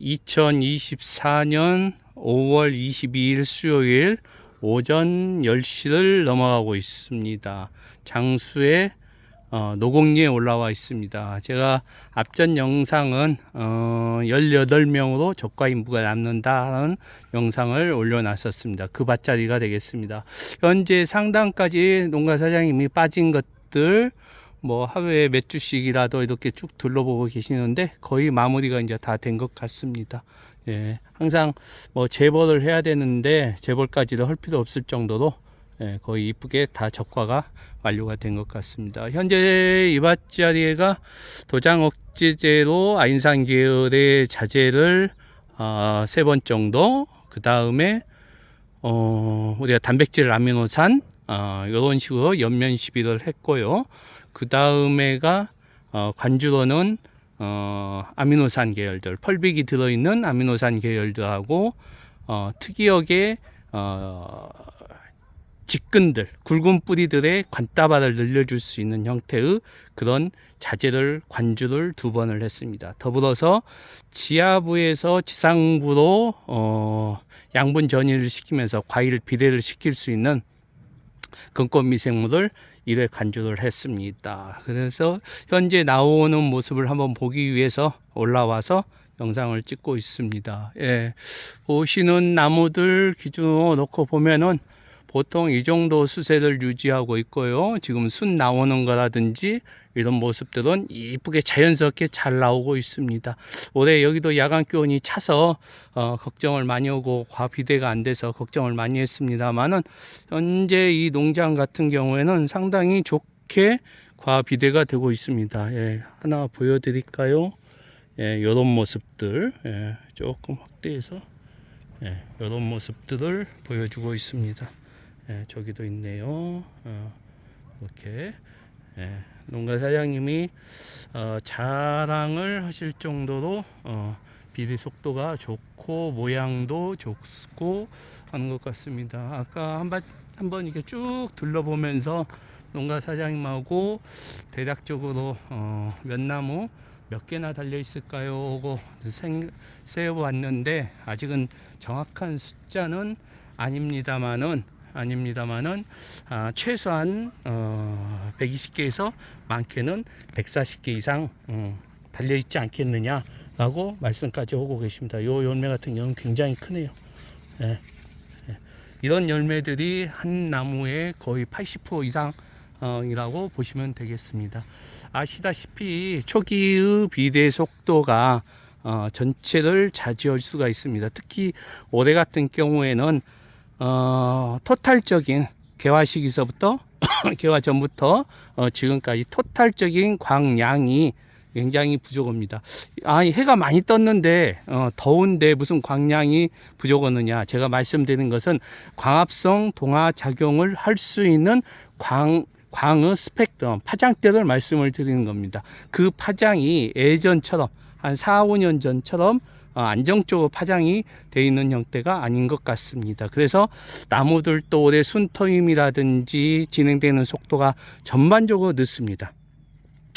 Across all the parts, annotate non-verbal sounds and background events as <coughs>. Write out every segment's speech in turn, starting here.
2024년 5월 22일 수요일 오전 10시를 넘어가고 있습니다. 장수의 어, 노곡리에 올라와 있습니다. 제가 앞전 영상은 어, 18명으로 적과 인부가 남는다는 영상을 올려놨었습니다. 그 밭자리가 되겠습니다. 현재 상당까지 농가 사장님이 빠진 것들 뭐 하루에 몇 주씩이라도 이렇게 쭉 둘러보고 계시는데 거의 마무리가 이제 다 된 것 같습니다. 예, 항상 뭐 제벌을 해야 되는데 제벌까지도 할 필요 없을 정도로 예, 거의 이쁘게 다 적과가 완료가 된 것 같습니다. 현재 이 밭자리가 도장 억제제로 아인산 계열의 자재를 어, 세번 정도 그 다음에 어, 우리가 단백질 아미노산 어, 이런 식으로 연면 시비를 했고요. 그 다음에가 어, 관주로는 어, 아미노산 계열들, 펄빅이 들어있는 아미노산 계열들하고 어, 특이하게 어, 직근들, 굵은 뿌리들의 관따발을 늘려줄 수 있는 형태의 그런 자재를 관주를 두 번을 했습니다. 더불어서 지하부에서 지상부로 어, 양분 전이를 시키면서 과일 비례를 시킬 수 있는 근권 미생물을 1회 간주를 했습니다. 그래서 현재 나오는 모습을 한번 보기 위해서 올라와서 영상을 찍고 있습니다. 예. 보시는 나무들 기준으로 놓고 보면은 보통 이 정도 수세를 유지하고 있고요. 지금 순 나오는 거라든지 이런 모습들은 이쁘게 자연스럽게 잘 나오고 있습니다. 올해 여기도 야간 기온이 차서 어, 걱정을 많이 오고 과비대가 안 돼서 걱정을 많이 했습니다만은 현재 이 농장 같은 경우에는 상당히 좋게 과비대가 되고 있습니다. 예, 하나 보여드릴까요? 예, 이런 모습들 예, 조금 확대해서 예, 이런 모습들을 보여주고 있습니다. 예, 저기도 있네요. 어, 이렇게 예, 농가 사장님이 어, 자랑을 하실 정도로 어, 비리 속도가 좋고 모양도 좋고 하는 것 같습니다. 아까 한번 한번 이렇게 쭉 둘러보면서 농가 사장님하고 대략적으로 어, 몇 나무 몇 개나 달려 있을까요? 하고 생, 세어봤는데 아직은 정확한 숫자는 아닙니다만은 아닙니다만은 아, 최소한 어, 120개에서 많게는 140개 이상 음, 달려 있지 않겠느냐라고 말씀까지 하고 계십니다. 요 열매 같은 경우는 굉장히 크네요. 예, 예. 이런 열매들이 한 나무에 거의 80% 이상 어, 이라고 보시면 되겠습니다. 아시다시피 초기의 비대 속도가 어, 전체를 차지할 수가 있습니다. 특히 올해 같은 경우에는 어, 토탈적인 개화 시기서부터 <coughs> 개화 전부터 어, 지금까지 토탈적인 광량이 굉장히 부족합니다. 아, 해가 많이 떴는데 어, 더운데 무슨 광량이 부족하느냐? 제가 말씀드리는 것은 광합성 동화 작용을 할 수 있는 광 광의 스펙트럼 파장대를 말씀을 드리는 겁니다. 그 파장이 예전처럼 한 4, 5년 전처럼 어, 안정적으로 파장이 돼 있는 형태가 아닌 것 같습니다. 그래서 나무들도 올해 순터임이라든지 진행되는 속도가 전반적으로 늦습니다.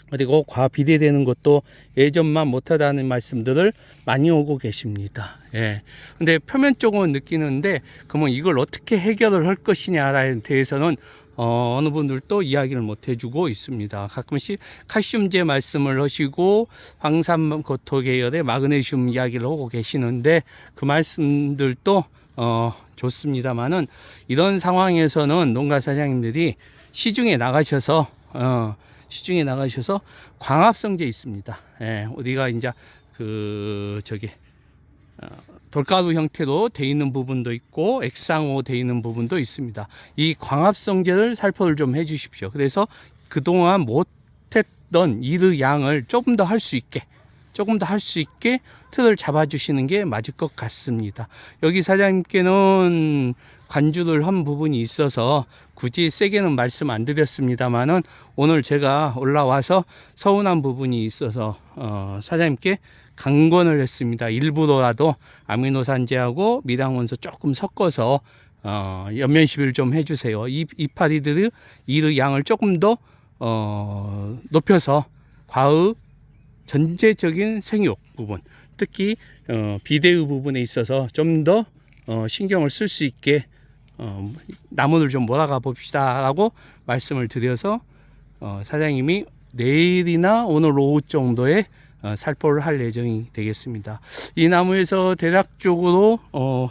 그리고 과비대되는 것도 예전만 못하다는 말씀들을 많이 오고 계십니다. 예. 근데 표면적으로 느끼는데, 그러면 이걸 어떻게 해결을 할 것이냐에 대해서는 어, 어느 분들도 이야기를 못 해주고 있습니다. 가끔씩 칼슘제 말씀을 하시고 황산 고토 계열의 마그네슘 이야기를 하고 계시는데 그 말씀들도 어, 좋습니다만은 이런 상황에서는 농가 사장님들이 시중에 나가셔서 어, 시중에 나가셔서 광합성제 있습니다. 예, 우리가 이제 그 저기 어, 돌가루 형태로 돼 있는 부분도 있고 액상으로 돼 있는 부분도 있습니다. 이 광합성제를 살포를 좀 해주십시오. 그래서 그동안 못했던 일의 양을 조금 더 할 수 있게 조금 더 할 수 있게 틀을 잡아주시는 게 맞을 것 같습니다. 여기 사장님께는 관주를 한 부분이 있어서 굳이 세게는 말씀 안 드렸습니다만은 오늘 제가 올라와서 서운한 부분이 있어서 어, 사장님께 강권을 했습니다. 일부러라도 아미노산제하고 미량원소 조금 섞어서 어, 연면 시비를 좀 해주세요. 이 이파리들의 이의 양을 조금 더 어, 높여서 과의 전체적인 생육 부분, 특히 어, 비대의 부분에 있어서 좀더 어, 신경을 쓸 수 있게 어, 나무를 좀 몰아가 봅시다라고 말씀을 드려서 어, 사장님이 내일이나 오늘 오후 정도에 어, 살포를 할 예정이 되겠습니다. 이 나무에서 대략적으로 어,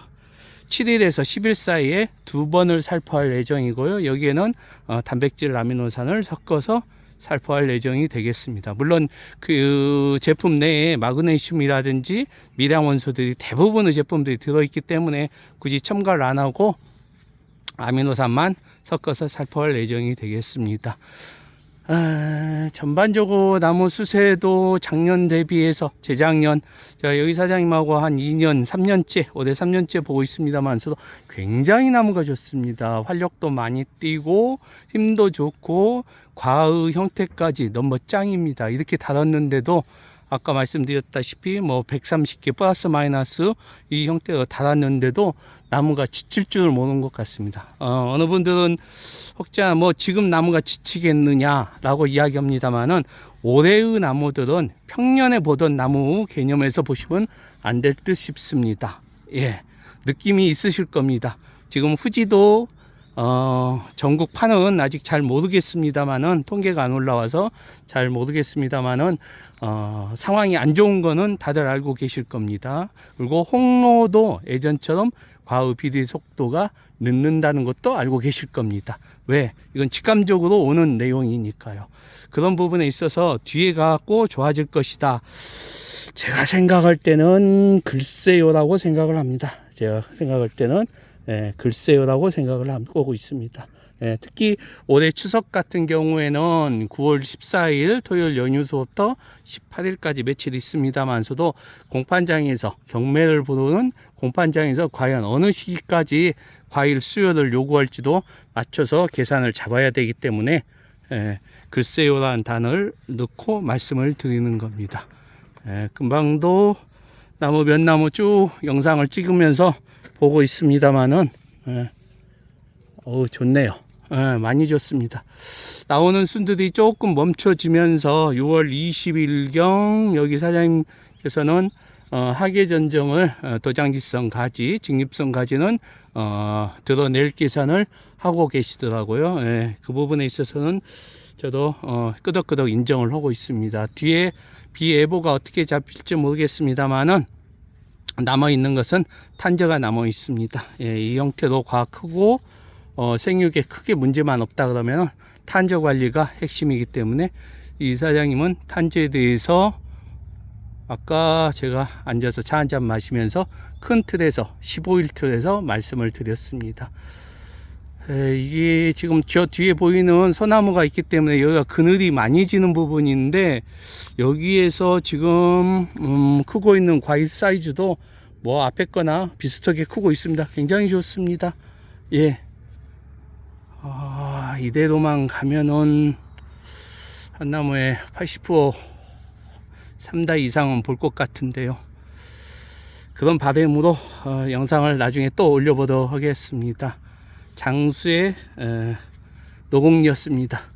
7일에서 10일 사이에 두 번을 살포할 예정이고요. 여기에는 어, 단백질 아미노산을 섞어서 살포할 예정이 되겠습니다. 물론 그 제품 내에 마그네슘이라든지 미량 원소들이 대부분의 제품들이 들어있기 때문에 굳이 첨가를 안 하고 아미노산만 섞어서 살포할 예정이 되겠습니다. 아, 전반적으로 나무 수세도 작년 대비해서 재작년 제가 여기 사장님하고 한 2년, 3년째, 올해 3년째 보고 있습니다만서도 굉장히 나무가 좋습니다. 활력도 많이 띄고 힘도 좋고 과의 형태까지 너무 짱입니다. 이렇게 달았는데도 아까 말씀드렸다시피 뭐 130개 플러스 마이너스 이 형태가 달았는데도 나무가 지칠 줄을 모르는 것 같습니다. 어, 어느 분들은 혹자 뭐 지금 나무가 지치겠느냐라고 이야기합니다만은 올해의 나무들은 평년에 보던 나무 개념에서 보시면 안 될 듯 싶습니다. 예, 느낌이 있으실 겁니다. 지금 후지도 어, 전국 판은 아직 잘 모르겠습니다만은 통계가 안 올라와서 잘 모르겠습니다만은 어, 상황이 안 좋은 거는 다들 알고 계실 겁니다. 그리고 홍로도 예전처럼 과의 비대 속도가 늦는다는 것도 알고 계실 겁니다. 왜? 이건 직감적으로 오는 내용이니까요. 그런 부분에 있어서 뒤에 가고 좋아질 것이다. 제가 생각할 때는 글쎄요라고 생각을 합니다. 제가 생각할 때는 예, 글쎄요라고 생각을 하고 있습니다. 예, 특히 올해 추석 같은 경우에는 9월 14일 토요일 연휴서부터 18일까지 며칠 있습니다만서도 공판장에서 경매를 부르는 공판장에서 과연 어느 시기까지 과일 수요를 요구할지도 맞춰서 계산을 잡아야 되기 때문에 예, 글쎄요라는 단어를 넣고 말씀을 드리는 겁니다. 예, 금방도 나무 몇 나무 쭉 영상을 찍으면서 보고 있습니다만은 예, 어우 좋네요. 예, 많이 좋습니다. 나오는 순들이 조금 멈춰지면서 6월 20일경 여기 사장님께서는 어, 하계 전정을 어, 도장지성 가지, 직립성 가지는 어, 드러낼 계산을 하고 계시더라고요. 예, 그 부분에 있어서는 저도 어, 끄덕끄덕 인정을 하고 있습니다. 뒤에 비 예보가 어떻게 잡힐지 모르겠습니다만은 남아 있는 것은 탄저가 남아 있습니다. 예, 이 형태도 과 크고 어, 생육에 크게 문제만 없다 그러면 탄저 관리가 핵심이기 때문에 이 사장님은 탄저에 대해서 아까 제가 앉아서 차 한 잔 마시면서 큰 틀에서 15일 틀에서 말씀을 드렸습니다. 에, 이게 지금 저 뒤에 보이는 소나무가 있기 때문에 여기가 그늘이 많이 지는 부분인데 여기에서 지금 음, 크고 있는 과일 사이즈도 뭐 앞에 거나 비슷하게 크고 있습니다. 굉장히 좋습니다. 예. 아, 이대로만 가면은 한 나무에 80% 3다 이상은 볼 것 같은데요. 그런 바램으로 어, 영상을 나중에 또 올려보도록 하겠습니다. 장수의 에, 노공이었습니다.